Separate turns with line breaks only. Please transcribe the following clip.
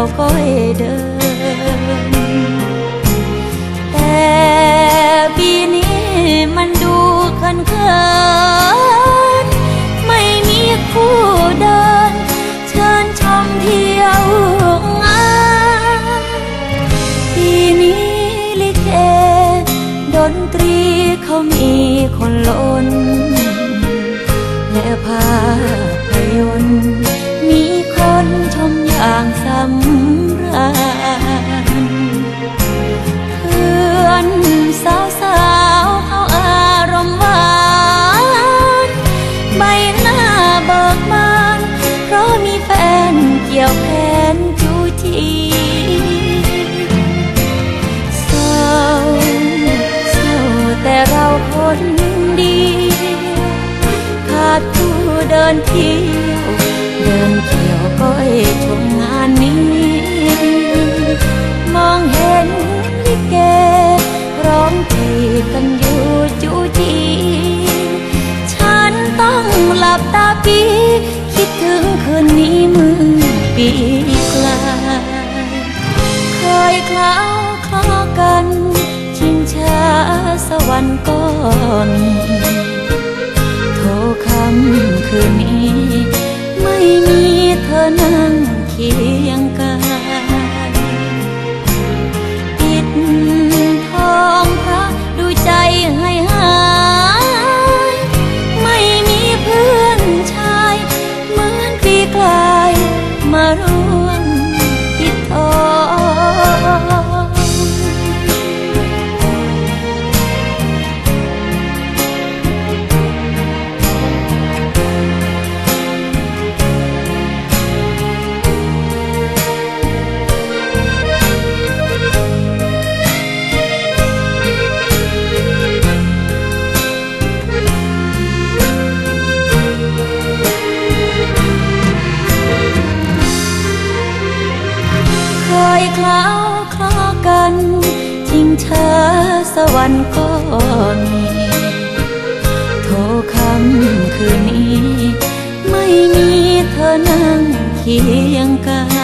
เกี่ยวก้อยเดิน แต่ปีนี้มันดูเขินเขินไม่มีคู่เดิน เชิญชมเที่ยวงานปีนี้ลิเกดนตรีเขามีคนล้นและภาพยนตร์ำราญเพื่อนสาวสาวเขาอารมณ์หวานใบหน้าเบิกบานเพราะมีแฟนเกี่ยวแขนจูจีเศร้าเศร้าแต่เราคนเดียวขาดผู้เดินเที่ยวเดินเกี่ยวก้อยชมงาน หลับตาปีคิดถึงคืนนี้มือปีกลายเคยคล้าคลอกันชิงช้าสวรรค์ก็มีโทรคำคืนนี้ เคล้าคลอกันทิ้งเธอสวรรค์ก็มีโทรคำคืนนี้ ไม่มีเธอนั่งเคียงกัน